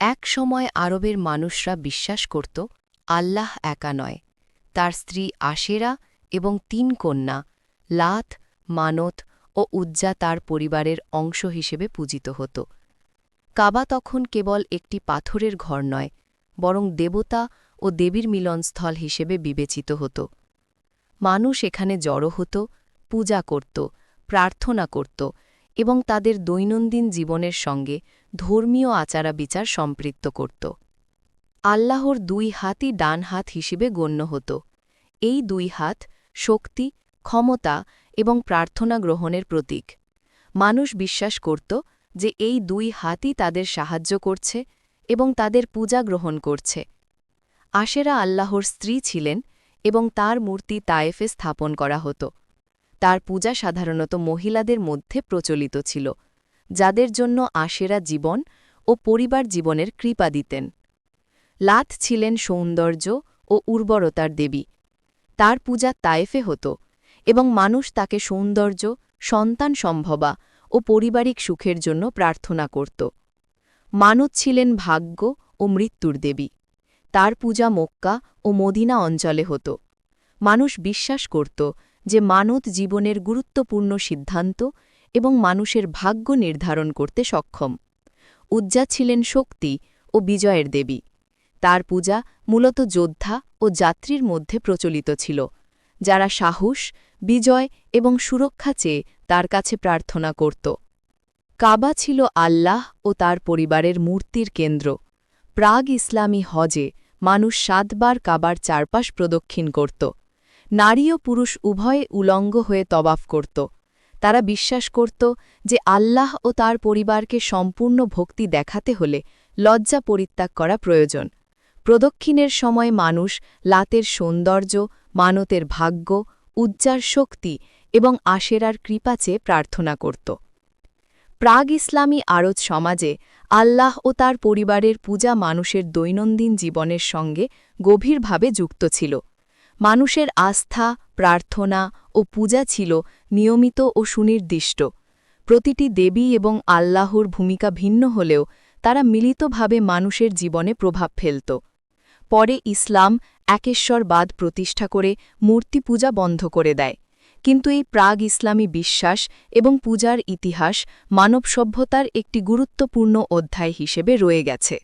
এক সময় আরবের মানুষরা বিশ্বাস করত, আল্লাহ একা নয়। তার স্ত্রী আশেরা এবং তিন কন্যা, লাত, মানত ও উজ্জা তার পরিবারের অংশ হিসেবে পূজিত হতো। কাবা তখন কেবল একটি পাথরের ঘর নয়, বরং দেবতা ও দেবীর মিলনস্থল হিসেবে বিবেচিত হতো। মানুষ এখানে জড়ো হতো, পূজা করত, প্রার্থনা করত এবং তাদের দৈনন্দিন জীবনের সঙ্গে ধর্মীয় আচারাবিচার সম্পৃক্ত করত। আল্লাহর দুই হাতই ডান হাত হিসেবে গণ্য হতো। এই দুই হাত শক্তি, ক্ষমতা এবং প্রার্থনা গ্রহণের প্রতীক। মানুষ বিশ্বাস করত যে এই দুই হাতই তাদের সাহায্য করছে এবং তাদের পূজা গ্রহণ করছে। আশেরা আল্লাহর স্ত্রী ছিলেন এবং তার মূর্তি তায়েফে স্থাপন করা হতো। তার পূজা সাধারণত মহিলাদের মধ্যে প্রচলিত ছিল, যাদের জন্য আশেরা জীবন ও পরিবার জীবনের কৃপা দিতেন। লাত ছিলেন সৌন্দর্য ও উর্বরতার দেবী। তার পূজা তায়েফে হতো এবং মানুষ তাকে সৌন্দর্য, সন্তান সম্ভবা ও পারিবারিক সুখের জন্য প্রার্থনা করত। মানত ছিলেন ভাগ্য ও মৃত্যুর দেবী। তার পূজা মক্কা ও মদিনা অঞ্চলে হতো। মানুষ বিশ্বাস করত যে মানত জীবনের গুরুত্বপূর্ণ সিদ্ধান্ত এবং মানুষের ভাগ্য নির্ধারণ করতে সক্ষম। উজ্জা ছিলেন শক্তি ও বিজয়ের দেবী। তার পূজা মূলত যোদ্ধা ও যাত্রীর মধ্যে প্রচলিত ছিল, যারা সাহস, বিজয় এবং সুরক্ষা চেয়ে তার কাছে প্রার্থনা করত। কাবা ছিল আল্লাহ ও তার পরিবারের মূর্তির কেন্দ্র। প্রাগ ইসলামী হজে মানুষ সাতবার কাবার চারপাশ প্রদক্ষিণ করত। নারী ও পুরুষ উভয়ে উলঙ্গ হয়ে তবাফ করত। তারা বিশ্বাস করত যে আল্লাহ ও তার পরিবারকে সম্পূর্ণ ভক্তি দেখাতে হলে লজ্জা পরিত্যাগ করা প্রয়োজন। প্রদক্ষিণের সময় মানুষ লাতের সৌন্দর্য, মানতের ভাগ্য, উজ্জার শক্তি এবং আশেরার কৃপা চেয়ে প্রার্থনা করত। প্রাগ ইসলামী আরব সমাজে আল্লাহ ও তার পরিবারের পূজা মানুষের দৈনন্দিন জীবনের সঙ্গে গভীরভাবে যুক্ত ছিল। মানুষের আস্থা, প্রার্থনা ও পূজা ছিল নিয়মিত ও সুনির্দিষ্ট। প্রতিটি দেবী এবং আল্লাহর ভূমিকা ভিন্ন হলেও তারা মিলিতভাবে মানুষের জীবনে প্রভাব ফেলত। পরে ইসলাম একেশ্বরবাদ প্রতিষ্ঠা করে মূর্তি পূজা বন্ধ করে দেয়। কিন্তু এই প্রাগ ইসলামী বিশ্বাস এবং পূজার ইতিহাস মানব সভ্যতার একটি গুরুত্বপূর্ণ অধ্যায় হিসেবে রয়ে গেছে।